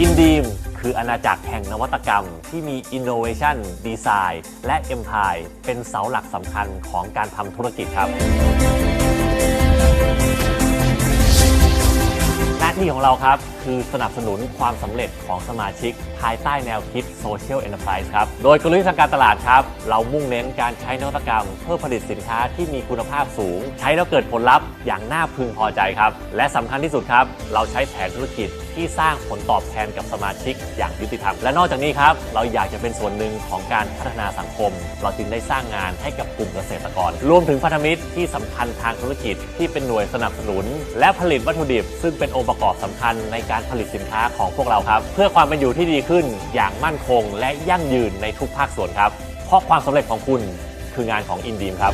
อินดีมคืออาณาจักรแห่งนวัตกรรม ที่มี Innovation Design และ Empire เป็นเสาหลักสำคัญของการทำธุรกิจครับ หน้าที่ของเราครับ คือสนับสนุนความสำเร็จของสมาชิก ภายใต้แนวคิด Social Enterprise ครับ โดยกลยุทธ์ทางการตลาดครับ เรามุ่งเน้นการใช้นวัตกรรม เพื่อผลิตสินค้าที่มีคุณภาพสูง ใช้แล้วเกิดผลลัพธ์อย่างน่าพึงพอใจครับ และสำคัญที่สุดครับ เราใช้แผนธุรกิจ ที่สร้างผลตอบแทนกับสมาชิกอย่างยุติธรรม และนอกจากนี้ครับ เราอยากจะเป็นส่วนหนึ่งของการพัฒนาสังคม เราจึงได้สร้างงานให้กับกลุ่มเกษตรกร รวมถึงพันธมิตรที่สำคัญทางธุรกิจที่เป็นหน่วยสนับสนุน และผลิตวัตถุดิบ ซึ่งเป็นองค์ประกอบสำคัญในการผลิตสินค้าของพวกเราครับ เพื่อความเป็นอยู่ที่ดีขึ้นอย่างมั่นคง และยั่งยืนในทุกภาคส่วนครับเพราะความสำเร็จของคุณคืองานของอินดีมครับ